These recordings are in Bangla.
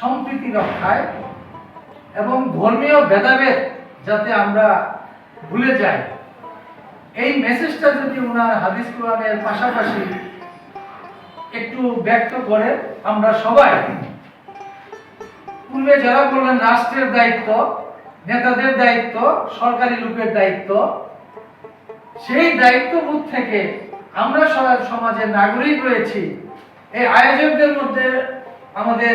সম্প্রীতি রক্ষায় এবং ধর্মীয় ভেদাভেদ যাতে আমরা ভুলে যাই। এই মেসেজটা যদি ওনার হাদিস কোরআনের পাশাপাশি একটু ব্যক্ত করে আমরা সবাই। পূর্বে যারা বললেন রাষ্ট্রের দায়িত্ব, নেতাদের দায়িত্ব, সরকারি লোকের দায়িত্ব, সেই দায়িত্ববোধ থেকে আমরা সমাজের নাগরিক রয়েছি। এই আয়োজকদের মধ্যে আমাদের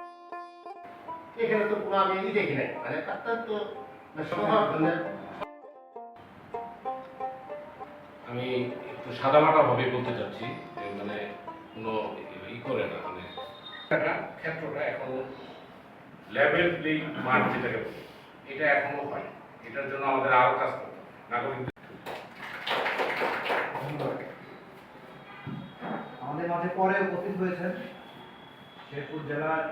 এখানে তো কোনো আমি ই দেখি নাই। মানে তার তো আমি একটু সাদা সাদামাটা ভাবে বলতে চাচ্ছি মানে কোনো ই করে না মানে ক্ষেত্রটা এখনও লেভেল প্লেইং মাঠ যেটাকে বলি এটা এখনও হয়। এটার জন্য আমাদের আরও কাজ করতে নাগরিক আমাদের মাঝে পরে উপস্থিত হয়েছেন শেরপুর জেলার